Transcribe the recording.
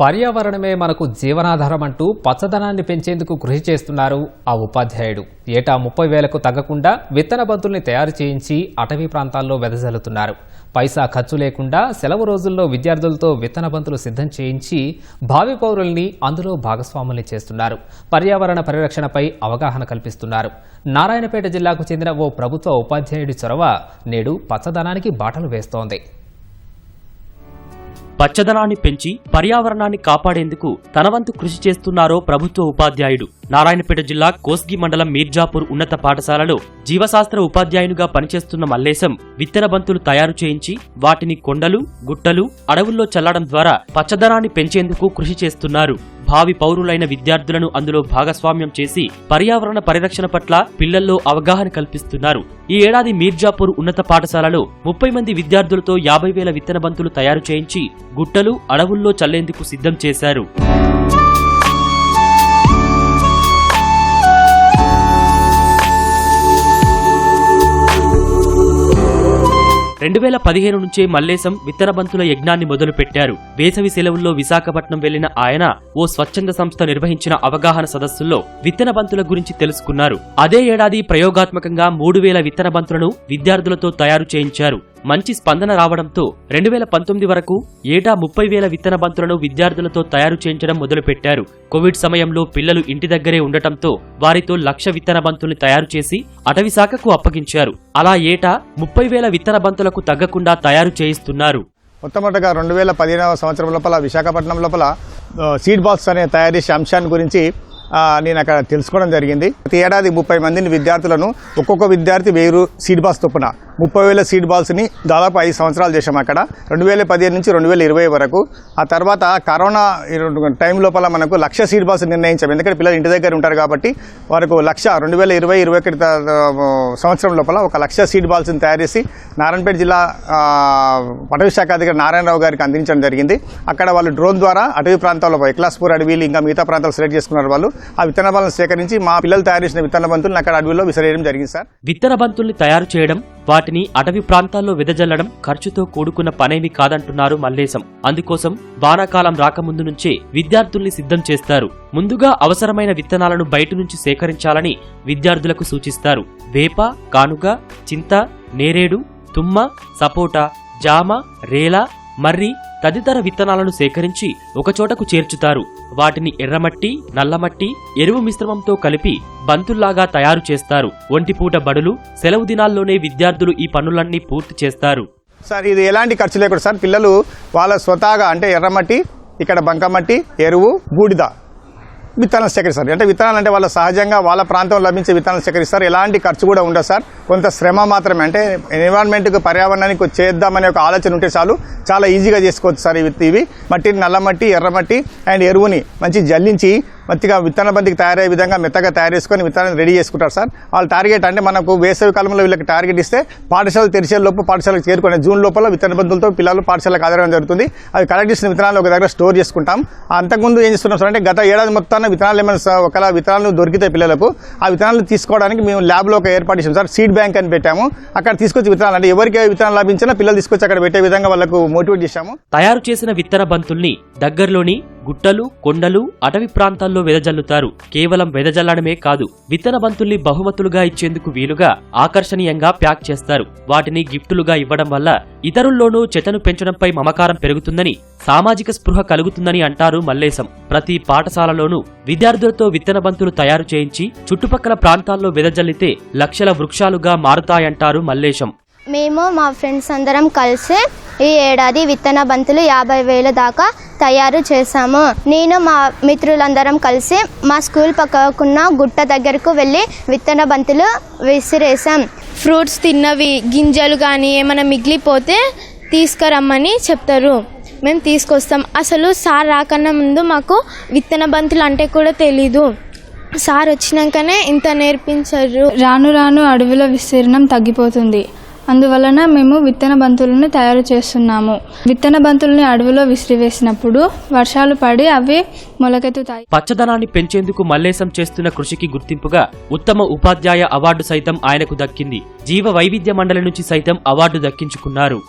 పర్యావరణమే మనకు జీవనాధారం అంటూ పచ్చదనాన్ని పెంచేందుకు కృషి చేస్తున్నారు ఆ ఉపాధ్యాయుడు. ఏటా ముప్పై వేలకు తగ్గకుండా విత్తన బంతుల్ని తయారు చేయించి అటవీ ప్రాంతాల్లో వెదజల్లుతున్నారు. పైసా ఖర్చు లేకుండా సెలవు రోజుల్లో విద్యార్థులతో విత్తన బంతులు సిద్ధం చేయించి భావి పౌరుల్ని అందులో భాగస్వాముల్ని చేస్తున్నారు. పర్యావరణ పరిరక్షణపై అవగాహన కల్పిస్తున్నారు. నారాయణపేట జిల్లాకు చెందిన ఓ ప్రభుత్వ ఉపాధ్యాయుడి చొరవ నేడు పచ్చదనానికి బాటలు వేస్తోంది. పచ్చదనాన్ని పెంచి పర్యావరణాన్ని కాపాడేందుకు తనవంతు కృషి చేస్తున్నారో ప్రభుత్వ ఉపాధ్యాయుడు. నారాయణపేట జిల్లా కోస్గి మండలం మీర్జాపూర్ ఉన్నత పాఠశాలలో జీవశాస్త్ర ఉపాధ్యాయునిగా పనిచేస్తున్న మల్లేశం విత్తన బంతులు తయారు చేయించి వాటిని కొండలు గుట్టలు అడవుల్లో చల్లడం ద్వారా పచ్చదనాన్ని పెంచేందుకు కృషి చేస్తున్నారు. భావి పౌరులైన విద్యార్థులను అందులో భాగస్వామ్యం చేసి పర్యావరణ పరిరక్షణ పట్ల పిల్లల్లో అవగాహన కల్పిస్తున్నారు. ఈ ఏడాది మీర్జాపూర్ ఉన్నత పాఠశాలలో ముప్పై మంది విద్యార్థులతో యాభై వేల విత్తన బంతులు తయారు చేయించి గుట్టలు అడవుల్లో చల్లేందుకు సిద్ధం చేశారు. రెండు వేల పదిహేను నుంచే మల్లేశం విత్తనబంతుల యజ్ఞాన్ని మొదలుపెట్టారు. వేసవి సెలవుల్లో విశాఖపట్నం వెళ్ళిన ఆయన ఓ స్వచ్ఛంద సంస్థ నిర్వహించిన అవగాహన సదస్సుల్లో విత్తన బంతుల గురించి తెలుసుకున్నారు. అదే ఏడాది ప్రయోగాత్మకంగా మూడు వేల విత్తన బంతులను విద్యార్థులతో తయారు చేయించారు. మంచి స్పందన రావడంతో రెండు వేల పంతొమ్మిది వరకు ఏటా ముప్పై వేల విత్తన బంతులను విద్యార్థులతో తయారు చేయించడం మొదలుపెట్టారు. కోవిడ్ సమయంలో పిల్లలు ఇంటి దగ్గరే ఉండటంతో వారితో లక్ష విత్తన బంతుల్ని తయారు చేసి అటవీ శాఖకు అప్పగించారు. అలా ఏటా ముప్పై వేల విత్తన బంతులకు తగ్గకుండా తయారు చేయిస్తున్నారు. మొట్టమొదటిగా రెండు వేల పదిహేనవ సంవత్సరం లోపల విశాఖపట్నం లోపల సీడ్ బాక్స్ అనే తయారీ చేసే అంశాన్ని గురించి నేను అక్కడ తెలుసుకోవడం జరిగింది. ప్రతి ఏడాది ముప్పై మందిని విద్యార్థులను ఒక్కొక్క విద్యార్థి వెయ్యి సీడ్ బాక్స్ చొప్పున ముప్పై వేల సీడ్ బాల్స్ని దాదాపు ఐదు సంవత్సరాలు చేశాం అక్కడ. రెండు వేల పదిహేను నుంచి రెండు వేల ఇరవై వరకు. ఆ తర్వాత కరోనా టైం లోపల మనకు లక్ష సీడ్ బాల్స్ నిర్ణయించాం. ఎందుకంటే పిల్లలు ఇంటి దగ్గర ఉంటారు కాబట్టి వారికి లక్ష రెండు వేల ఇరవై ఇరవై ఒకటి త- సంవత్సరం లోపల ఒక లక్ష సీడ్ బాల్స్ని తయారు చేసి నారాయణపేట జిల్లా అటవీ శాఖ అధికారి నారాయణరావు గారికి అందించడం జరిగింది. అక్కడ వాళ్ళు డ్రోన్ ద్వారా అటవీ ప్రాంతాల్లో ఎక్లాస్పూర్ అడవిలు ఇంకా మిగతా ప్రాంతాలు సెలెక్ట్ చేసుకున్నారు వాళ్ళు. ఆ విత్తన బాలను సేకరించి మా పిల్లలు తయారు చేసిన విత్తన బంతులను అక్కడ అడవిలో విసిరేయడం జరిగింది సార్. విత్తన బంతుల్ని తయారు చేయడం వాటిని అటవీ ప్రాంతాల్లో వెదజల్లడం ఖర్చుతో కూడుకున్న పనేమి కాదంటున్నారు మల్లేశం. అందుకోసం వానాకాలం రాకముందు నుంచే విద్యార్థుల్ని సిద్ధం చేస్తారు. ముందుగా అవసరమైన విత్తనాలను బయట నుంచి సేకరించాలని విద్యార్థులకు సూచిస్తారు. వేప కానుగ చింత నేరేడు తుమ్మ సపోటా జామ రేలా మర్రి తదితర విత్తనాలను సేకరించి ఒకచోటకు చేర్చుతారు. వాటిని ఎర్రమట్టి నల్లమట్టి ఎరువు మిశ్రమంతో కలిపి బంతుల్లాగా తయారు చేస్తారు. ఒంటిపూట బడులు సెలవు దినాల్లోనే విద్యార్థులు ఈ పనులన్నీ పూర్తి చేస్తారు. సార్ ఇది ఎలాంటి ఖర్చు లేకుండా సార్ పిల్లలు వాళ్ళ స్వతహాగా అంటే ఎర్రమట్టి ఇక్కడ బంకమట్టి ఎరువు బూడిద విత్తనాలు సేకరిస్తారు. అంటే విత్తనాలు అంటే వాళ్ళ సహజంగా వాళ్ళ ప్రాంతంలో లభించే విత్తనాలు సేకరిస్తారు. ఎలాంటి ఖర్చు కూడా ఉండదు సార్. కొంత శ్రమ మాత్రమే. అంటే ఎన్విరాన్మెంట్కి పర్యావరణానికి చేద్దామనే ఒక ఆలోచన ఉంటే చాలు. చాలా ఈజీగా చేసుకోవచ్చు సార్ ఇవి ఇవి. మట్టిని నల్లమట్టి ఎర్రమట్టి అండ్ ఎరువుని మంచి జల్లించి మంచిగా విత్తన బంతికి తయారయ్యే విధంగా మెత్తగా తయారు చేసుకొని విత్తనాన్ని రెడీ చేసుకుంటారు సార్. వాళ్ళ టార్గెట్ అంటే మనకు వేసవి కాలంలో వీళ్ళకి టార్గెట్ ఇస్తే పాఠశాలలు తెరిచే లోపు పాఠశాలకు చేరుకునే జూన్ లోపల విత్తన బంతులతో పిల్లలు పాఠశాలకు ఆధారం జరుగుతుంది. అవి కలెక్ట్ చేసిన విత్తనాలు ఒక దగ్గర స్టోర్ చేసుకుంటాం. అంతకుముందు ఏం చేస్తున్నాం సార్ అంటే గత ఏడాది మొత్తాన విత్తనాలు ఏమైనా ఒకలా ఒకవేళ విత్తనాలు దొరికితే పిల్లలకు ఆ విత్తనాలు తీసుకోవడానికి మేము ల్యాబ్లో ఒక ఏర్పాటు చేసాం సార్. సీడ్ బ్యాంక్ అని పెట్టాము. అక్కడ తీసుకొచ్చి విత్తనాలు అంటే ఎవరికి విత్తనాలు లభించినా పిల్లలు తీసుకొచ్చి అక్కడ పెట్టే విధంగా వాళ్ళకు మోటివేట్ చేశాము. తయారు చేసిన విత్తన బంతుల్ని దగ్గరలోని గుట్టలు కొండలు అటవీ ప్రాంతాల్లో వెదజల్లుతారు. కేవలం వెదజల్లడమే కాదు విత్తన బంతుల్ని బహుమతులుగా ఇచ్చేందుకు వీలుగా ఆకర్షణీయంగా ప్యాక్ చేస్తారు. వాటిని గిఫ్టులుగా ఇవ్వడం వల్ల ఇతరుల్లోనూ చెతను పెంచడంపై మమకారం పెరుగుతుందని సామాజిక స్పృహ కలుగుతుందని అంటారు మల్లేశం. ప్రతి పాఠశాలలోనూ విద్యార్థులతో విత్తన బంతులు తయారు చేయించి చుట్టుపక్కల ప్రాంతాల్లో వెదజల్లితే లక్షల వృక్షాలుగా మారుతాయంటారు మల్లేశం. మేము మా ఫ్రెండ్స్ అందరం కలిసి ఈ ఏడాది విత్తన బంతులు యాభై వేల దాకా తయారు చేశాము. నేను మా మిత్రులందరం కలిసి మా స్కూల్ పక్కకున్న గుట్ట దగ్గరకు వెళ్ళి విత్తన బంతులు విసిరేసాం ఫ్రూట్స్ తిన్నవి గింజలు కానీ ఏమైనా మిగిలిపోతే తీసుకురమ్మని చెప్తారు. మేము తీసుకొస్తాం. అసలు సార్ రాకన్నా ముందు మాకు విత్తన బంతులు అంటే కూడా తెలీదు. సార్ వచ్చినాకనే ఇంత నేర్పించారు. రాను రాను అడవిలో విస్తీర్ణం తగ్గిపోతుంది. అందువలన మేము విత్తన బంతులను తయారు చేస్తున్నాము. విత్తన బంతుల్ని అడవిలో విసిరివేసినప్పుడు వర్షాలు పడి అవి మొలకెత్తుతాయి. పచ్చదనాన్ని పెంచేందుకు మల్లేశం చేస్తున్న కృషికి గుర్తింపుగా ఉత్తమ ఉపాధ్యాయ అవార్డు సైతం ఆయనకు దక్కింది. జీవ వైవిధ్య మండలి నుంచి సైతం అవార్డు దక్కించుకున్నారు.